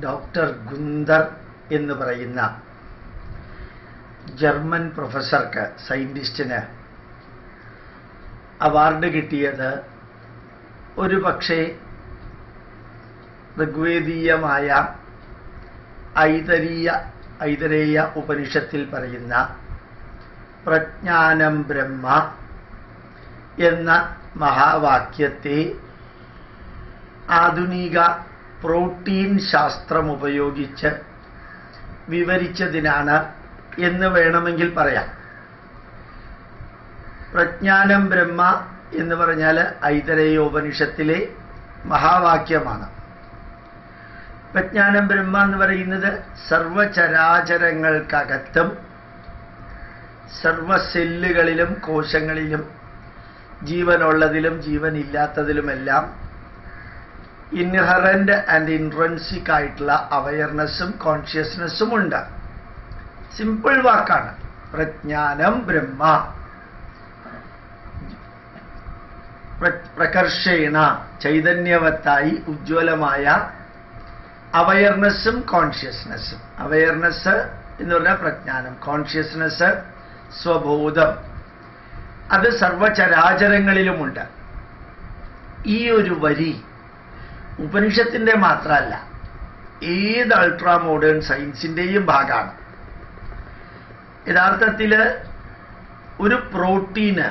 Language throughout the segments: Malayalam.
ഡോക്ടർ ഗുന്ദർ എന്ന് പറയുന്ന ജർമ്മൻ പ്രൊഫസർക്ക് സയന്റിസ്റ്റിന് അവാർഡ് കിട്ടിയത് ഒരു പക്ഷേ ഋഗ്വേദീയമായ ഐതരീയ ഐതരേയ ഉപനിഷത്തിൽ പറയുന്ന പ്രജ്ഞാനം ബ്രഹ്മ എന്ന മഹാവാക്യത്തെ ആധുനിക പ്രോട്ടീൻ ശാസ്ത്രം ഉപയോഗിച്ച് വിവരിച്ചതിനാണ് എന്ന് വേണമെങ്കിൽ പറയാം. പ്രജ്ഞാനം ബ്രഹ്മ എന്ന് പറഞ്ഞാൽ ഐതരേയോപനിഷത്തിലെ മഹാവാക്യമാണ്. പ്രജ്ഞാനം ബ്രഹ്മ എന്ന് പറയുന്നത് സർവചരാചരങ്ങൾക്കകത്തും സർവ സെല്ലുകളിലും കോശങ്ങളിലും ജീവനുള്ളതിലും ജീവനില്ലാത്തതിലുമെല്ലാം ഇൻഹറന്റ് ആൻഡ് ഇൻട്രൻസിക് ആയിട്ടുള്ള അവയർനെസ്സും കോൺഷ്യസ്നെസ്സും ഉണ്ട്. സിമ്പിൾ വാക്കാണ്. പ്രജ്ഞാനം ബ്രഹ്മ. പ്രകർഷേണ ചൈതന്യവത്തായി ഉജ്ജ്വലമായ അവയർനെസ്സും കോൺഷ്യസ്നെസ്സും അവയർനെസ് എന്ന് പറഞ്ഞാൽ പ്രജ്ഞാനം കോൺഷ്യസ്നെസ് സ്വബോധം. അത് സർവചരാചരങ്ങളിലുമുണ്ട്. ഈ ഒരു വരി ഉപനിഷത്തിന്റെ മാത്രമല്ല ഏത് അൾട്രാ മോഡേൺ സയൻസിന്റെയും ഭാഗമാണ്. യഥാർത്ഥത്തിൽ ഒരു പ്രോട്ടീന്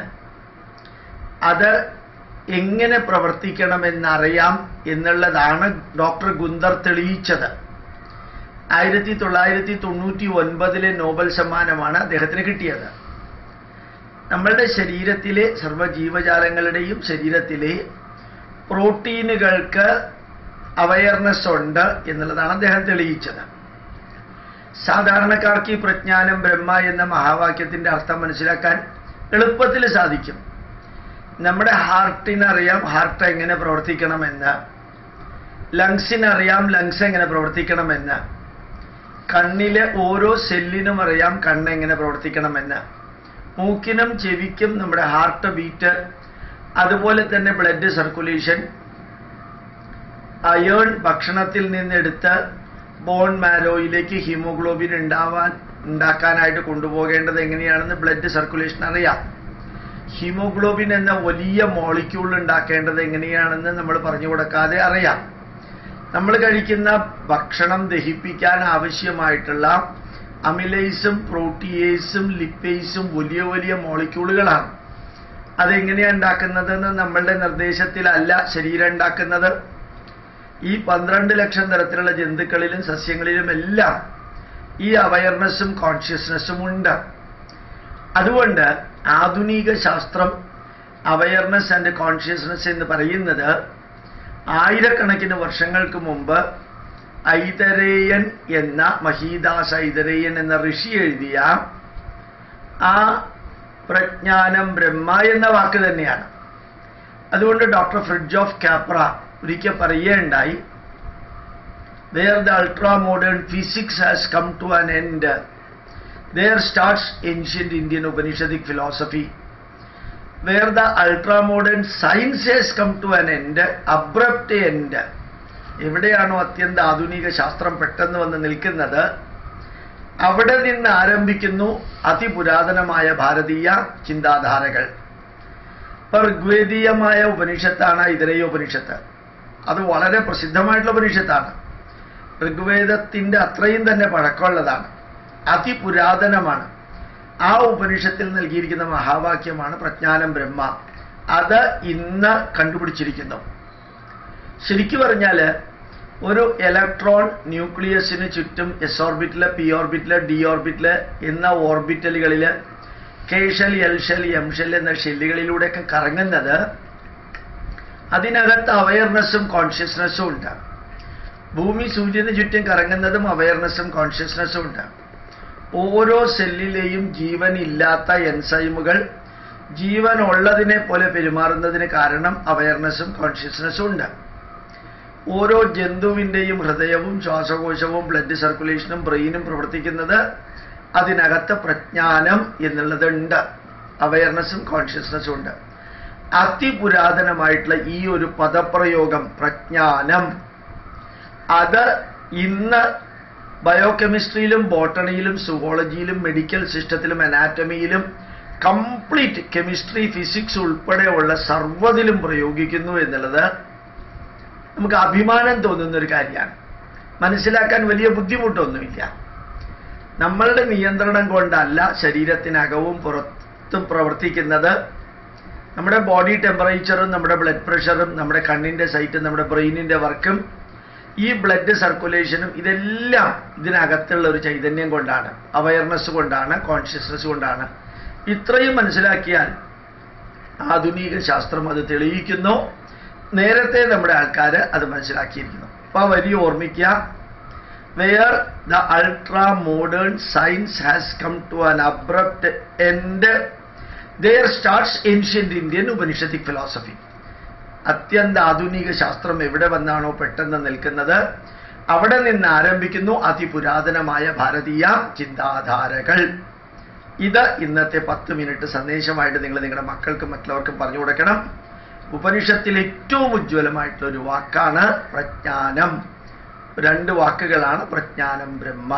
അത് എങ്ങനെ പ്രവർത്തിക്കണമെന്നറിയാം എന്നുള്ളതാണ് ഡോക്ടർ ഗുന്ദർ തെളിയിച്ചത്. ആയിരത്തി തൊള്ളായിരത്തി തൊണ്ണൂറ്റി ഒൻപതിലെ നോബൽ സമ്മാനമാണ് അദ്ദേഹത്തിന് കിട്ടിയത്. നമ്മളുടെ ശരീരത്തിലെ സർവജീവജാലങ്ങളുടെയും ശരീരത്തിലെ പ്രോട്ടീനുകൾക്ക് അവയർനെസ് ഉണ്ട് എന്നുള്ളതാണ് അദ്ദേഹം തെളിയിച്ചത്. സാധാരണക്കാർക്ക് ഈ പ്രജ്ഞാനം ബ്രഹ്മ എന്ന മഹാവാക്യത്തിന്റെ അർത്ഥം മനസ്സിലാക്കാൻ എളുപ്പത്തിൽ സാധിക്കും. നമ്മുടെ ഹാർട്ടിനറിയാം ഹാർട്ട് എങ്ങനെ പ്രവർത്തിക്കണമെന്ന്. ലങ്സിനറിയാം ലങ്സ് എങ്ങനെ പ്രവർത്തിക്കണമെന്ന്. കണ്ണിലെ ഓരോ സെല്ലിനും അറിയാം കണ്ണ് എങ്ങനെ പ്രവർത്തിക്കണമെന്ന്. മൂക്കിനും ചെവിക്കും നമ്മുടെ ഹാർട്ട് ബീറ്റ് അതുപോലെ തന്നെ ബ്ലഡ് സർക്കുലേഷൻ അയേൺ ഭക്ഷണത്തിൽ നിന്നെടുത്ത് ബോൺ മാരോയിലേക്ക് ഹീമോഗ്ലോബിൻ ഉണ്ടാവാൻ ഉണ്ടാക്കാനായിട്ട് കൊണ്ടുപോകേണ്ടത് എങ്ങനെയാണെന്ന് ബ്ലഡ് സർക്കുലേഷൻ അറിയാം. ഹീമോഗ്ലോബിൻ എന്ന വലിയ മോളിക്യൂൾ ഉണ്ടാക്കേണ്ടത് എങ്ങനെയാണെന്ന് നമ്മൾ പറഞ്ഞു കൊടുക്കാതെ അറിയാം. നമ്മൾ കഴിക്കുന്ന ഭക്ഷണം ദഹിപ്പിക്കാൻ ആവശ്യമായിട്ടുള്ള അമിലൈസും പ്രോട്ടിയേസും ലിപ്പേസും വലിയ വലിയ മോളിക്യൂളുകളാണ് അതെങ്ങനെയാണ് ഉണ്ടാക്കുന്നതെന്ന് നമ്മളുടെ നിർദ്ദേശത്തിലല്ല ശരീരം ഉണ്ടാക്കുന്നത്. ഈ പന്ത്രണ്ട് ലക്ഷം തരത്തിലുള്ള ജന്തുക്കളിലും സസ്യങ്ങളിലും എല്ലാം ഈ അവയർനെസ്സും കോൺഷ്യസ്നെസ്സും ഉണ്ട്. അതുകൊണ്ട് ആധുനിക ശാസ്ത്രം അവയർനെസ് ആൻഡ് കോൺഷ്യസ്നെസ് എന്ന് പറയുന്നത് ആയിരക്കണക്കിന് വർഷങ്ങൾക്ക് മുമ്പ് ഐതരേയൻ എന്ന മഹീദാസ് ഐതരേയൻ എന്ന ഋഷി എഴുതിയ ആ പ്രജ്ഞാനം ബ്രഹ്മ എന്ന വാക്ക് തന്നെയാണ്. അതുകൊണ്ട് ഡോക്ടർ ഫ്രിഡ്ജ് ഓഫ് കാപ്ര ഒരിക്കൽ പറയുകയുണ്ടായി where the ultra modern physics has come to an end there starts ancient Indian Upanishadic philosophy where the ultra-modern science has come to an end, abrupt end. എവിടെയാണോ അത്യന്ത ആധുനിക ശാസ്ത്രം പെട്ടെന്ന് വന്ന് നിൽക്കുന്നത്? അവിടെ നിന്ന് ആരംഭിക്കുന്നു അതിപുരാതനമായ ഭാരതീയ ചിന്താധാരകൾ. ഋഗ്വേദീയമായ ഉപനിഷത്താണ് ഇതരയ ഉപനിഷത്ത്. അത് വളരെ പ്രസിദ്ധമായിട്ടുള്ള ഉപനിഷത്താണ്. ഋഗ്വേദത്തിന്റെ അത്രയും തന്നെ പഴക്കമുള്ളതാണ്. അതിപുരാതനമാണ്. ആ ഉപനിഷത്തിൽ നൽകിയിരിക്കുന്ന മഹാവാക്യമാണ് പ്രജ്ഞാനം ബ്രഹ്മ. അത് ഇന്ന് കണ്ടുപിടിച്ചിരിക്കുന്നു. ശരിക്കു പറഞ്ഞാൽ ഒരു ഇലക്ട്രോൺ ന്യൂക്ലിയസിന് ചുറ്റും എസ് ഓർബിറ്റിൽ പി ഓർബിറ്റിൽ ഡി ഓർബിറ്റിൽ എന്ന ഓർബിറ്റലുകളിൽ K shell L shell M shell എന്ന ഷെല്ലുകളിലൂടെയൊക്കെ കറങ്ങുന്നത് അതിനകത്ത് അവയർനെസ്സും കോൺഷ്യസ്നെസ്സും ഉണ്ട്. ഭൂമി സൂര്യന് ചുറ്റും കറങ്ങുന്നതും അവയർനെസ്സും കോൺഷ്യസ്നെസ്സും ഉണ്ട്. ഓരോ സെല്ലിലെയും ജീവൻ ഇല്ലാത്ത എൻസൈമുകൾ ജീവനുള്ളതിനെ പോലെ പെരുമാറുന്നതിന് കാരണം അവയർനെസ്സും കോൺഷ്യസ്നെസ്സും ഉണ്ട്. ഓരോ ജന്തുവിന്റെയും ഹൃദയവും ശ്വാസകോശവും ബ്ലഡ് സർക്കുലേഷനും ബ്രെയിനും പ്രവർത്തിക്കുന്നത് അതിനകത്ത് പ്രജ്ഞാനം എന്നുള്ളതുണ്ട്. അവയർനെസ്സും കോൺഷ്യസ്നസ്സും ഉണ്ട്. അതിപുരാതനമായിട്ടുള്ള ഈ ഒരു പദപ്രയോഗം പ്രജ്ഞാനം. അത് ഇന്ന് ബയോകെമിസ്ട്രിയിലും ബോട്ടണിയിലും സുവോളജിയിലും മെഡിക്കൽ സിസ്റ്റത്തിലും അനാറ്റമിയിലും കംപ്ലീറ്റ് കെമിസ്ട്രി ഫിസിക്സ് ഉൾപ്പെടെയുള്ള സർവതിലും പ്രയോഗിക്കുന്നു എന്നുള്ളത് നമുക്ക് അഭിമാനം തോന്നുന്ന ഒരു കാര്യമാണ്. മനസ്സിലാക്കാൻ വലിയ ബുദ്ധിമുട്ടൊന്നുമില്ല. നമ്മളുടെ നിയന്ത്രണം കൊണ്ടല്ല ശരീരത്തിനകവും പുറത്തും പ്രവർത്തിക്കുന്നത്. നമ്മുടെ ബോഡി ടെമ്പറേച്ചറും നമ്മുടെ ബ്ലഡ് പ്രഷറും നമ്മുടെ കണ്ണിന്റെ സൈറ്റും നമ്മുടെ ബ്രെയിനിന്റെ വർക്കും ഈ ബ്ലഡ് സർക്കുലേഷനും ഇതെല്ലാം ഇതിനകത്തുള്ള ഒരു ചൈതന്യം കൊണ്ടാണ് അവയർനെസ് കൊണ്ടാണ് കോൺഷ്യസ്നസ് കൊണ്ടാണ്. ഇത്രയും മനസ്സിലാക്കിയാൽ ആധുനിക ശാസ്ത്രം അത് തെളിയിക്കുന്നു. നേരത്തെ നമ്മുടെ ആൾക്കാർ അത് മനസ്സിലാക്കിയിരിക്കുന്നു അപ്പോൾ വരി ഓർമ്മിക്കുക. Where the ultra modern science has come to an abrupt end there starts ancient Indian Upanishadic philosophy അത്യന്ത ആധുനിക ശാസ്ത്രം എവിടെ വന്നാണോ പെട്ടെന്ന് നിൽക്കുന്നത്? അവിടെ നിന്ന് ആരംഭിക്കുന്നു അതിപുരാതനമായ ഭാരതീയ ചിന്താധാരകൾ. ഇത് ഇന്നത്തെ പത്ത് മിനിറ്റ് സന്ദേശമായിട്ട് നിങ്ങൾ നിങ്ങളുടെ മക്കൾക്കും മറ്റുള്ളവർക്കും പറഞ്ഞു കൊടുക്കണം. ഉപനിഷത്തിൽ ഏറ്റവും ഉജ്ജ്വലമായിട്ടുള്ള ഒരു വാക്കാണ് പ്രജ്ഞാനം. രണ്ട് വാക്കുകളാണ് പ്രജ്ഞാനം ബ്രഹ്മ.